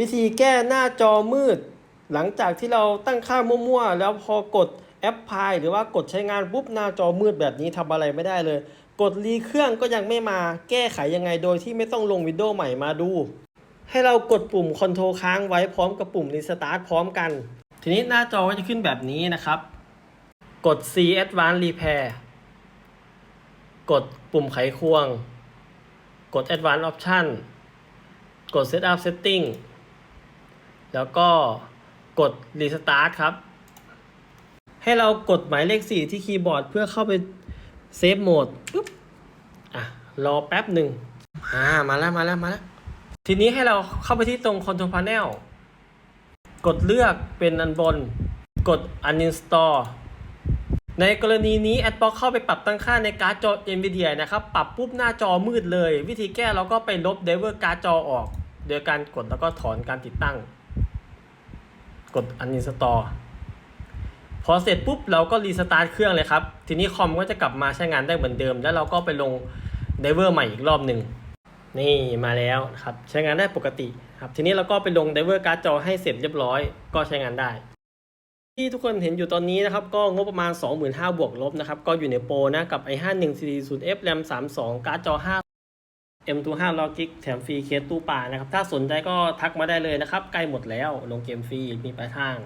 วิธีแก้หน้าจอมืด หลังจากที่เราตั้งค่ามั่วๆ แล้วพอกดแอปพลายหรือว่ากดใช้งานปุ๊บหน้าจอมืดแบบนี้ทำอะไรไม่ได้เลย กดรีเครื่องก็ยังไม่มาแก้ไขยังไงโดยที่ไม่ต้องลงวินโดว์ใหม่มาดู ให้เรากดปุ่มคอนโทรลค้างไว้พร้อมกับปุ่มรีสตาร์ทพร้อมกัน ทีนี้หน้าจอก็จะขึ้นแบบนี้นะครับ กด C Advanced Repair กดปุ่มไขควง กด Advanced Option กด Setup Setting แล้วก็กด Restart ครับ ให้เรากดหมายเลข 4 ที่คีย์บอร์ดเพื่อเข้าไปเซฟโหมดปุ๊บอะ รอแป๊บหนึ่งอ่า มาแล้ว มาแล้ว มาแล้ว ทีนี้ให้เราเข้าไปที่ตรง Control Panel กดเลือกเป็นอันบน กด Uninstall ในกรณีนี้ Adblock เข้าไปปรับตั้งค่าในการ์ดจอ NVIDIA นะครับ ปรับปุ๊บหน้าจอมืดเลย วิธีแก้เราก็ไปลบ driver การ์ดจอออก โดยการกดแล้วก็ถอนการติดตั้ง กด Uninstall พอเสร็จปุ๊บเราก็รีสตาร์ทเครื่องเลยครับ ทีนี้คอมก็จะกลับมาใช้งานได้เหมือนเดิม แล้วเราก็ไปลง driver ใหม่อีกรอบหนึ่งนี่มาแล้วครับใช้งานได้ปกติครับทีนี้เราก็ไปลง driver การ์ดจอให้เสร็จเรียบร้อยก็ใช้งานได้ ที่ทุกคนเห็นอยู่ตอนนี้นะครับ ก็งบประมาณ 25,000บวกลบนะครับ ก็อยู่ในโปรนะกับ i51 4 0 f RAM 32 การ์ดจอ5 M25 1 0 g แถมฟรีเคสตู้ปลานะครับ ถ้าสนใจก็ทักมาได้เลยนะครับ ใกล้หมดแล้ว ลงเกมฟรี มีปลายทาง